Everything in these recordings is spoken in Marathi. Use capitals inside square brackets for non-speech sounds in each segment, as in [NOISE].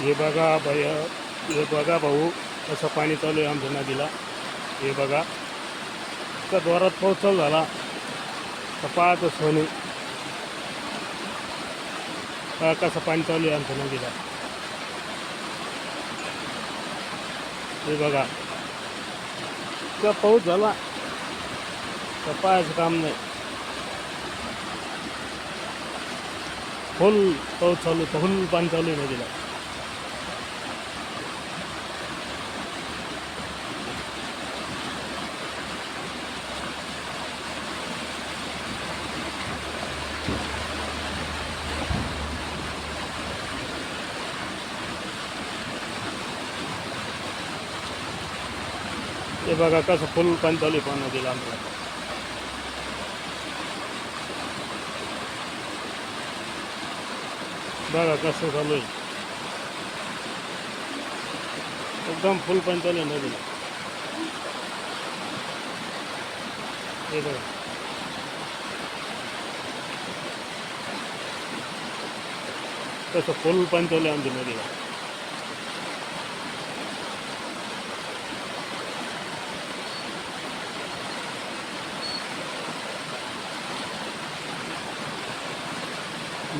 हे बघा भय हे बघा भाऊ कसं पाणी चालू आहे आमच्या नदीला. हे बघा. इतका जोरात पाऊस चालू झाला. तर पाहतो सोने. कसं पाणी चालू आहे आमच्या नदीला. हे बघा. इतका पाऊस झाला. तर पाहायचं काम नाही. फुल पाऊस चालू फुल पाणी चालू आहे नदीला. ते बघा कसं फुल पाणी चालू आहे पण नदीला आमच्या बघा कसं चालू आहे एकदम फुल पाणी चालू आहे नदीला हे बघा कसं फुल पाणी चालू आहे आमच्या नदीला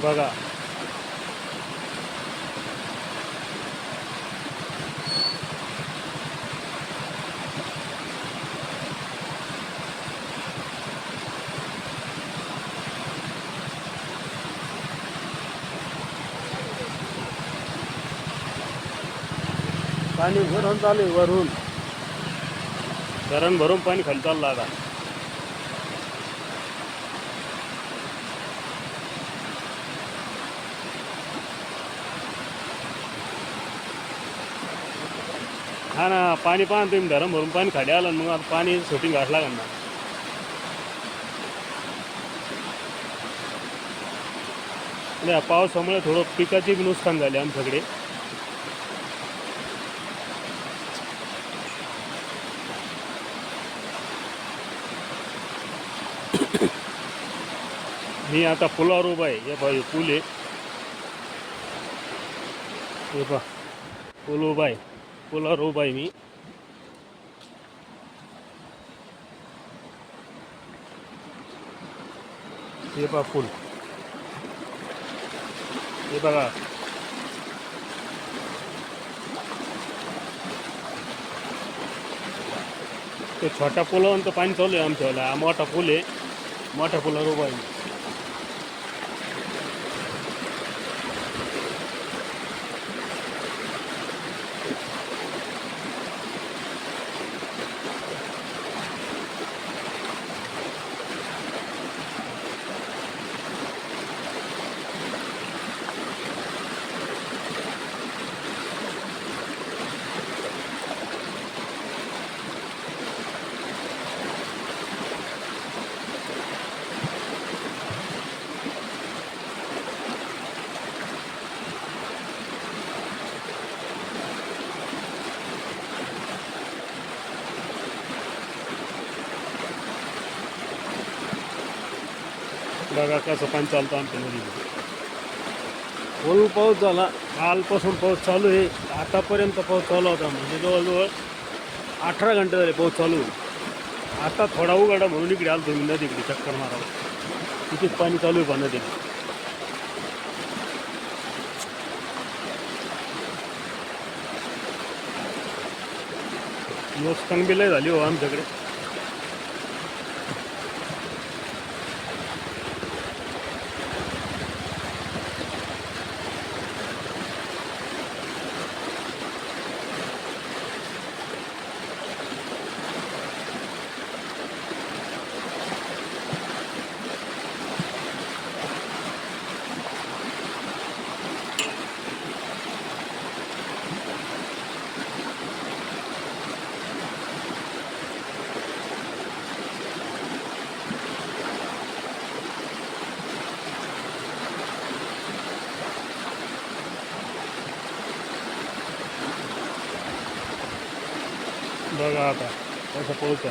बघा. पाणी भरून चालू वरून धरण भरून पाणी खाली चाललं आता. हा ना पाणी पाहा ना तुम्ही धरण भरून पाणी खाली आलं मग आता पाणी शूटिंग घास लागेल ना. पावसामुळे थोडं पिकाची नुकसान झाले आमच्याकडे. [COUGHS] मी आता पुलावर उभा आहे. हे पाहिजे पूल आहे. हे पहा पूल उभा आहे. पुलावर उभा आहे मी. हे पहा पूल हे बघा. ते छोटा पुलावर तर पाणी चालू आहे आमच्यावाला. हा मोठा पूल आहे. मोठ्या पुलावर उभा आहे मी. कसं पाणी चालतं आमच्या नदीमध्ये फुल पाऊस झाला. कालपासून पाऊस चालू आहे. आतापर्यंत पाऊस चालू होता. म्हणजे जवळजवळ अठरा घंटे झाले पाऊस चालू आता थोडा उघडा म्हणून इकडे आलो तुम्ही नदीकडे चक्कर मारावं तिथेच पाणी चालू आहे पण नदीत नुकसान बी लय झाली हो आमच्याकडे. बघा आता कसं पाऊस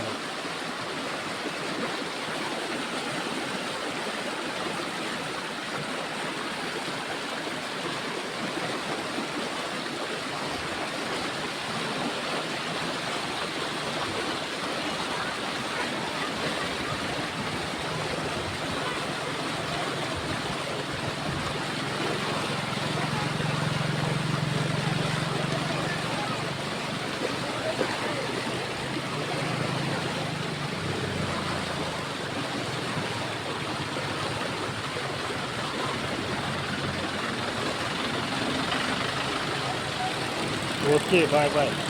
Okay, bye bye.